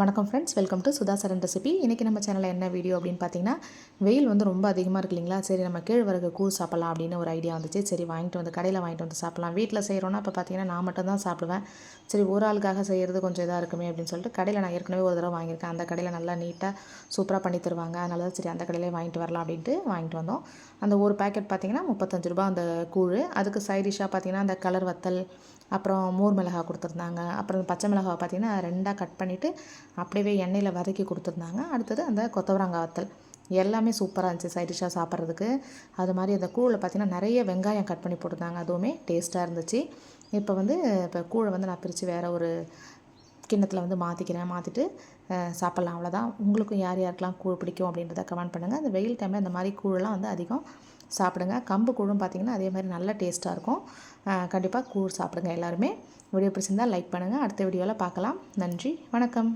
வணக்கம் friends welcome to Sudha Saran recipe இன்றைக்கி நம்ம சேனலில் என்ன வீடியோ அப்படின்னு பார்த்தீங்கன்னா வெயில் வந்து ரொம்ப அதிகமாக இருக்கு இல்லைங்களா? சரி நம்ம கேழ்வரகு கூழ் சாப்பிட்லாம் அப்படின்னு ஒரு ஐடியா வந்துச்சு. சரி வாங்கிட்டு வந்து கடையில் வாங்கிட்டு வந்து சாப்பிட்லாம். வீட்டில் செய்கிறோன்னா இப்போ பார்த்தீங்கன்னா நான் மட்டும் தான் சாப்பிடுவேன். சரி ஒரு ஆளுக்காக செய்கிறது கொஞ்சம் இதாக இருக்குமே அப்படின்னு சொல்லிட்டு கடையில் நான் ஏற்கனவே ஒரு தடவை வாங்கியிருக்கேன். அந்த கடையில் நல்லா நீட்டாக சூப்பராக பண்ணி தருவாங்க. அதனால தான் சரி அந்த கடையிலே வாங்கிட்டு வரலாம் அப்படின்ட்டு வாங்கிட்டு வந்தோம். அந்த ஒரு பேக்கெட் பார்த்தீங்கன்னா முப்பத்தஞ்சு ரூபா அந்த கூழ். அதுக்கு சைட் டிஷ்ஷாக பார்த்தீங்கன்னா அந்த கலர் வத்தல் அப்புறம் மோர் மிளகாய் கொடுத்துருந்தாங்க. அப்புறம் பச்சை மிளகாவை பார்த்திங்கன்னா ரெண்டாக கட் பண்ணிவிட்டு அப்படியே எண்ணெயில் வதக்கி கொடுத்துருந்தாங்க. அடுத்தது அந்த கொத்தவரங்காய் வத்தல் எல்லாமே சூப்பராக இருந்துச்சு சைட் டிஷ்ஷாக சாப்பிட்றதுக்கு. அது மாதிரி அந்த கூழில் பார்த்திங்கன்னா நிறைய வெங்காயம் கட் பண்ணி போட்டிருந்தாங்க. அதுவுமே டேஸ்ட்டாக இருந்துச்சு. இப்போ வந்து இப்போ கூழை வந்து நான் பிரித்து வேறு ஒரு கிண்ணத்தில் வந்து மாற்றிக்கிறேன் மாற்றிட்டு சாப்பிட்லாம். அவ்வளோதான் உங்களுக்கும் யார் யாருக்கெலாம் கூழ் பிடிக்கும் அப்படின்றத கமெண்ட் பண்ணுங்கள் அந்த வெயில் டைமில் இந்த மாதிரி கூழெல்லாம் வந்து அதிகம் சாப்பிடுங்க. கம்பு கூழும் பார்த்திங்கன்னா அதே மாதிரி நல்ல டேஸ்ட்டாக இருக்கும். கண்டிப்பாக கூழ் சாப்பிடுங்க எல்லாருமே. வீடியோ பிடிச்சிருந்தால் லைக் பண்ணுங்கள் அடுத்த வீடியோவில் பார்க்கலாம். நன்றி. வணக்கம்.